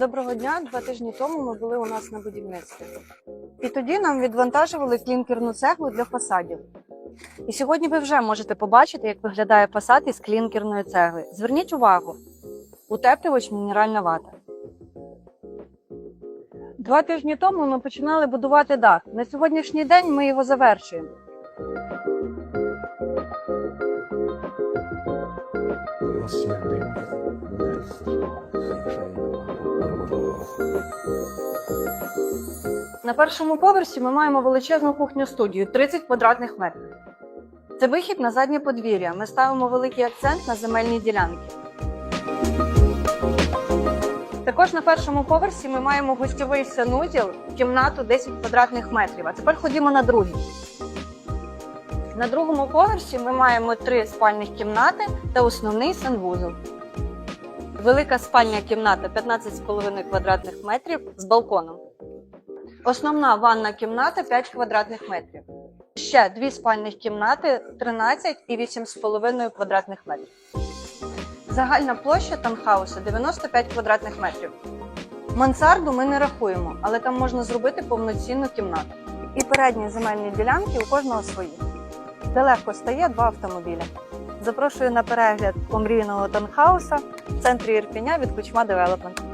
Доброго дня. Два тижні тому ми були у нас на будівництві. І тоді нам відвантажували клінкерну цеглу для фасадів. І сьогодні ви вже можете побачити, як виглядає фасад із клінкерної цегли. Зверніть увагу: утеплювач мінеральна вата. Два тижні тому ми починали будувати дах. На сьогоднішній день ми його завершуємо. На першому поверсі ми маємо величезну кухню студію 30 квадратних метрів. Це вихід на заднє подвір'я. Ми ставимо великий акцент на земельні ділянки. Також на першому поверсі ми маємо гостьовий санузел, кімнату 10 квадратних метрів. А тепер ходімо на другий. На другому поверсі ми маємо три спальних кімнати та основний санвузол. Велика спальня кімната 15,5 квадратних метрів з балконом. Основна ванна кімната 5 квадратних метрів. Ще дві спальних кімнати 13 і 8,5 квадратних метрів. Загальна площа танхауса 95 квадратних метрів. Мансарду ми не рахуємо, але там можна зробити повноцінну кімнату. І передні земельні ділянки у кожного свої. Де легко стає два автомобіля. Запрошую на перегляд помрійного танхауса в центрі Ірпеня від Кучма Девелопмент.